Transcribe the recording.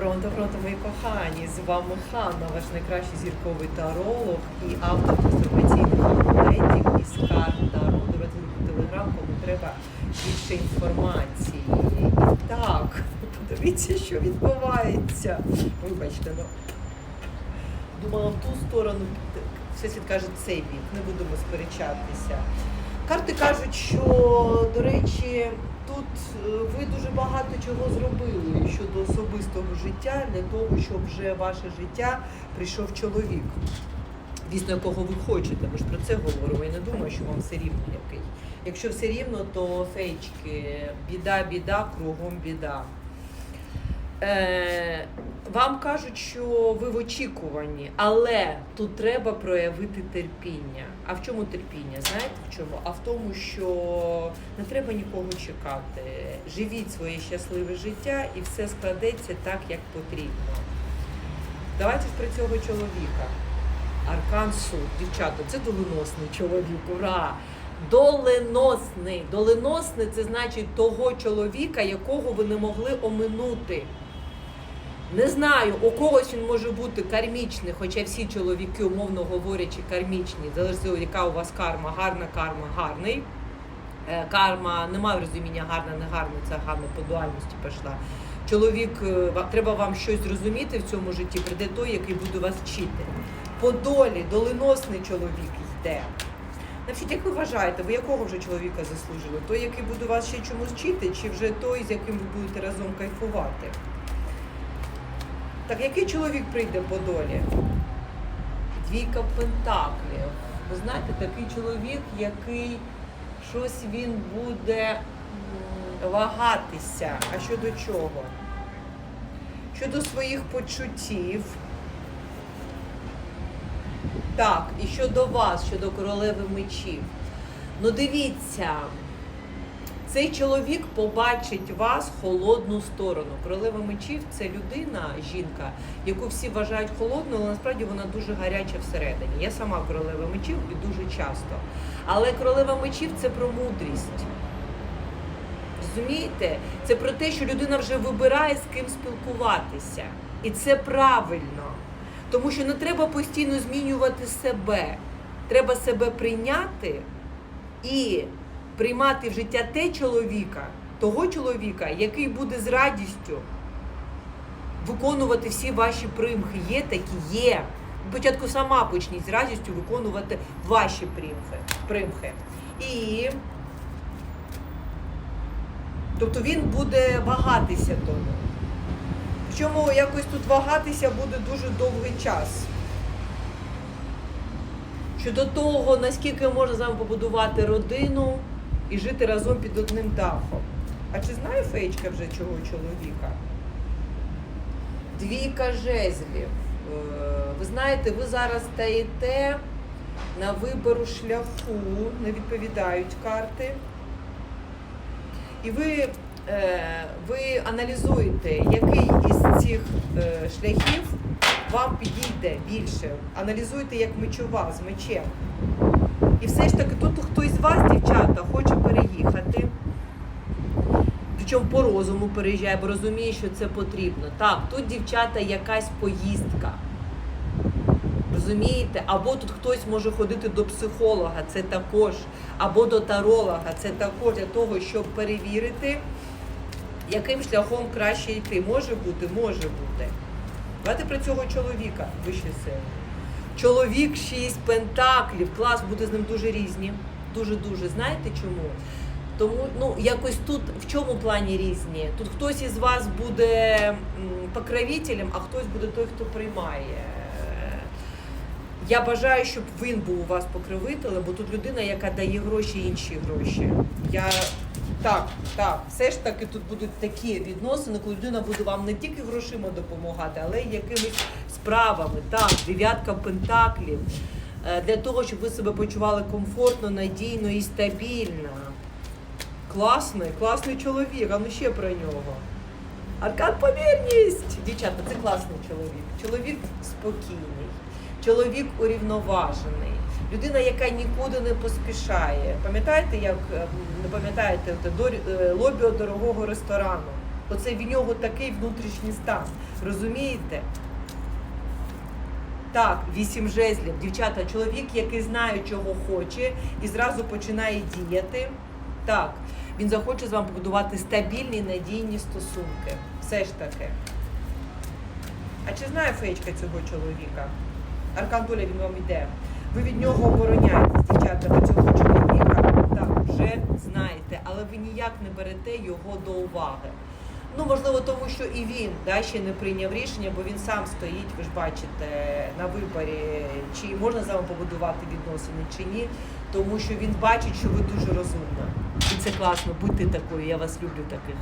Пронто, пронто, мої кохані! З вами Ханна, ваш найкращий зірковий таролог і автор трансформаційних амулетів із карт Таро. Давайте в телеграм, кому треба більше інформації. І так, подивіться, що відбувається. Вибачте, ну думала в ту сторону, всесвіт каже цей бік, не будемо сперечатися. Карти кажуть, що, до речі, тут е, ви дуже багато чого зробили щодо особистого життя для того, щоб вже ваше життя прийшов чоловік, дійсно, якого ви хочете. Ми ж про це говоримо. Я не думаю, що вам все рівно який. Якщо все рівно, то фейчки, біда, біда, кругом біда. Е, вам кажуть, що ви в очікуванні, але тут треба проявити терпіння. А в чому терпіння? Знаєте в чому? А в тому, що не треба нікого чекати. Живіть своє щасливе життя і все складеться так, як потрібно. Давайте ж про цього чоловіка. Аркан суд, дівчата, це доленосний чоловік. Ура! Доленосний. Доленосний це значить того чоловіка, якого ви не могли оминути. Не знаю, у когось він може бути кармічний, хоча всі чоловіки, умовно говорячи, кармічні, залежить, яка у вас карма, гарна карма, гарний. Е, Карма немає розуміння гарна, не гарна, це гарно по дуальності пішла. Чоловік, е, треба вам щось зрозуміти в цьому житті, прийде той, який буде вас вчити. По долі, доленосний чоловік йде. Напишіть, як ви вважаєте, ви якого вже чоловіка заслужили? Той, який буде вас ще чомусь вчити, чи вже той, з яким ви будете разом кайфувати? Так який чоловік прийде по долі? Двійка пентаклів. Ви знаєте, такий чоловік, який щось він буде вагатися. А щодо чого? Щодо своїх почуттів. Так, і щодо вас, щодо королеви мечів. Ну дивіться, цей чоловік побачить вас холодну сторону. Королева мечів це людина, жінка, яку всі вважають холодною, але насправді вона дуже гаряча всередині. Я сама королева мечів і дуже часто. Але королева мечів це про мудрість. Розумієте? Це про те, що людина вже вибирає з ким спілкуватися. І це правильно. Тому що не треба постійно змінювати себе. Треба себе прийняти і приймати в життя те чоловіка, того чоловіка, який буде з радістю виконувати всі ваші примхи. Є такі, є. Спочатку сама почніть з радістю виконувати ваші примхи. примхи. І тобто він буде вагатися тому. Причому якось тут вагатися буде дуже довгий час. Щодо того, наскільки можна з вами побудувати родину і жити разом під одним дахом. А чи знає феєчка вже чого чоловіка? Двійка жезлів. Е, Ви знаєте, ви зараз стаєте на вибору шляху, не відповідають карти. І ви, е, ви аналізуєте, який із цих е, шляхів вам підійде більше. Аналізуйте як мечова з мечем. І все ж таки, тут хтось з вас, дівчата, хоче переїхати. Причому по розуму переїжджає, бо розуміє, що це потрібно. Так, тут дівчата якась поїздка. Розумієте? Або тут хтось може ходити до психолога, це також, або до таролога, це також для того, щоб перевірити, яким шляхом краще йти. Може бути, може бути. Давайте про цього чоловіка вище сили. Чоловік шість пентаклів. Клас буде з ним дуже різні. Дуже-дуже. Знаєте чому? Тому ну якось тут в чому плані різні? Тут хтось із вас буде покровителем, а хтось буде той, хто приймає. Я бажаю, щоб він був у вас покровителем, бо тут людина, яка дає гроші інші гроші. Я так, так, все ж таки тут будуть такі відносини, коли людина буде вам не тільки грошима допомагати, але й якимись справами. Так, дев'ятка пентаклів. Е, Для того, щоб ви себе почували комфортно, надійно і стабільно. Класний, класний чоловік, а ну ще про нього. Аркан помірність! Дівчата, це класний чоловік. Чоловік спокійний, чоловік урівноважений, людина, яка нікуди не поспішає. Пам'ятаєте, як е, не пам'ятаєте те, до е, лобі дорогого ресторану? Оце в нього такий внутрішній стан. Розумієте? Так, вісім жезлів. Дівчата, чоловік, який знає, чого хоче, і зразу починає діяти. Так, він захоче з вами побудувати стабільні, надійні стосунки. Все ж таки. А чи знає феєчка цього чоловіка? Аркан Доля, він вам йде. Ви від нього обороняєтесь, дівчата, від цього чоловіка. Так, вже знаєте, але ви ніяк не берете його до уваги. Ну, можливо, тому що і він да, ще не прийняв рішення, бо він сам стоїть, ви ж бачите, на виборі, чи можна з вами побудувати відносини, чи ні. Тому що він бачить, що ви дуже розумна. І це класно, будьте такою, я вас люблю таких.